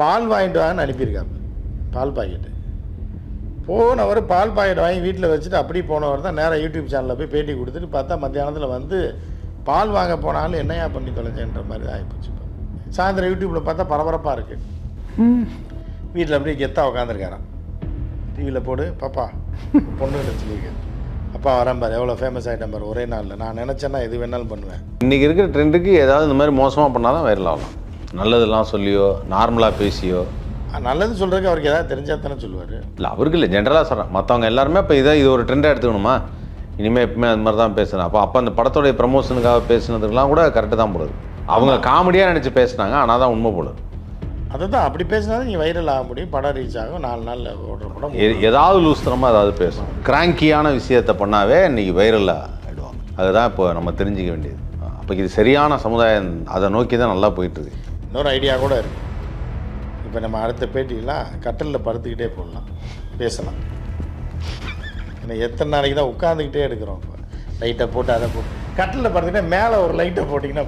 பால் வாங்கிட்டு வாங்கன்னு அனுப்பியிருக்காங்க. பால் பாக்கெட்டு. போனவர் பால் பாக்கெட் வாங்கி வீட்டில் வச்சுட்டு அப்படியே போனவர் தான் நேராக யூடியூப் சேனலில் போய் பேட்டி கொடுத்துட்டு பார்த்தா மத்தியானத்தில் வந்து பால் வாங்க போனாலும் என்னையா பண்ணி தொலைச்சேன்ற மாதிரி தான் ஆகிப்போச்சு இப்போ. சாயந்தரம் யூடியூப்பில் பார்த்தா பரபரப்பாக இருக்குது வீட்டில் அப்படியே கெத்தாக உட்காந்துருக்காராம் டிவியில் போடு பாப்பா பொண்ணுகிட்ட சொல்லியிருக்கேன். அப்பா வரேன் பாரு எவ்வளோ ஃபேமஸ் ஆகிட்டேன் பாரு ஒரே நாளில். நான் நினச்சேன்னா எது வேணாலும் பண்ணுவேன். இன்றைக்கி இருக்கிற ட்ரெண்டுக்கு ஏதாவது இந்த மாதிரி மோசமாக பண்ணால் தான் வைரல் ஆகலாம். நல்லதெல்லாம் சொல்லியோ நார்மலாக பேசியோ? நல்லது சொல்கிறதுக்கு அவருக்கு ஏதாவது தெரிஞ்சா தானே சொல்லுவார். இல்லை அவருக்கு இல்லை ஜென்ரலாக சொல்கிறேன் மற்றவங்க எல்லாருமே இப்போ இதை இது ஒரு ட்ரெண்டாக எடுத்துக்கணுமா? இனிமேல் எப்பவுமே அது மாதிரி தான் பேசுகிறேன் அப்போ அப்போ அந்த படத்தோடைய ப்ரமோஷனுக்காக பேசுனதுக்கெல்லாம் கூட கரெக்டு தான் போடுது அவங்க காமெடியாக நினச்சி பேசுனாங்க ஆனால் தான் உண்மை போடுது அதுதான் அப்படி பேசினா நீங்கள் வைரல் ஆக முடியும் படம் ரீச் ஆகும் நாலு நாளில் ஓடுற படம் ஏதாவது லூஸ்தனமாக ஏதாவது பேசும். கிராங்கியான விஷயத்தை பண்ணாவே இன்னைக்கு வைரலாக ஆகிடுவாங்க அதுதான் இப்போ நம்ம தெரிஞ்சிக்க வேண்டியது. அப்போ இது சரியான சமுதாயம் அதை நோக்கி தான் நல்லா போயிட்டுருக்கு இன்னொரு ஐடியா கூட இருக்குது இப்போ நம்ம அடுத்த பேட்டியெல்லாம் கட்டலில் படுத்துக்கிட்டே போடலாம். பேசலாம். ஏன்னா எத்தனை நாளைக்கு தான் உட்காந்துக்கிட்டே எடுக்கிறோம் இப்போ. லைட்டை போட்டு அதை போட்டு கட்டிலில் படுத்துக்கிட்டே மேலே ஒரு லைட்டை போட்டிங்கன்னா